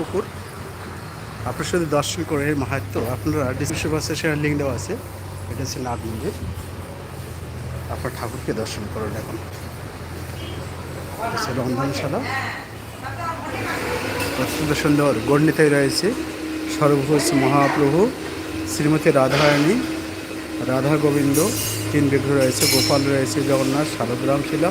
পুকুর। আপনার শুধু দর্শন করে এর মাহাত্ম, আপনারা ডিসক্রিপশন বক্সে সেখানে লিঙ্ক দেওয়া আছে। এটা হচ্ছে নাগ মন্দির। আপনার ঠাকুরকে দর্শন করুন এখন রন্ধনশালা। অত্যন্ত সুন্দর গণ্ডিতে রয়েছে। সর্বভূষ মহাপ্রভু শ্রীমতী রাধারানী রাধা গোবিন্দ তিন বিগ্রহ রয়েছে, গোপাল রয়েছে, জগন্নাথ শারদরাম শিলা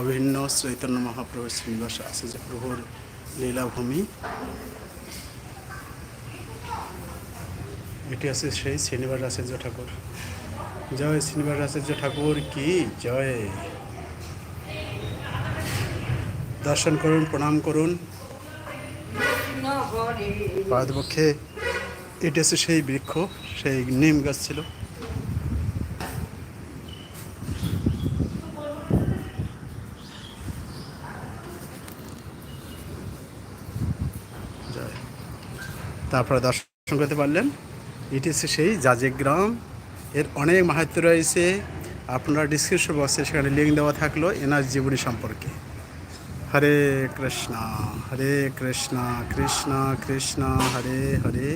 অভিন্ন চৈতন্য মহাপ্রভুর শ্রীনিবাস আছে যে প্রভুর লীলাভূমি। এটি আছে সেই শ্রীনিবাস আচার্য ঠাকুর। জয় শ্রীনিবাস আচার্য ঠাকুর কি জয়। দর্শন করুন প্রণাম করুন। পাদপক্ষে এটি আছে সেই বৃক্ষ সেই নিম গাছ ছিল। তারপরে দর্শন করতে পারলেন। এটি হচ্ছে সেই জাজেক গ্রাম। এর অনেক মাহাত্ম রয়েছে। আপনারা ডিসক্রিপশন বক্সে সেখানে লিঙ্ক দেওয়া থাকল এনার জীবনী সম্পর্কে। হরে কৃষ্ণ হরে কৃষ্ণ কৃষ্ণ কৃষ্ণ, হরে হরে।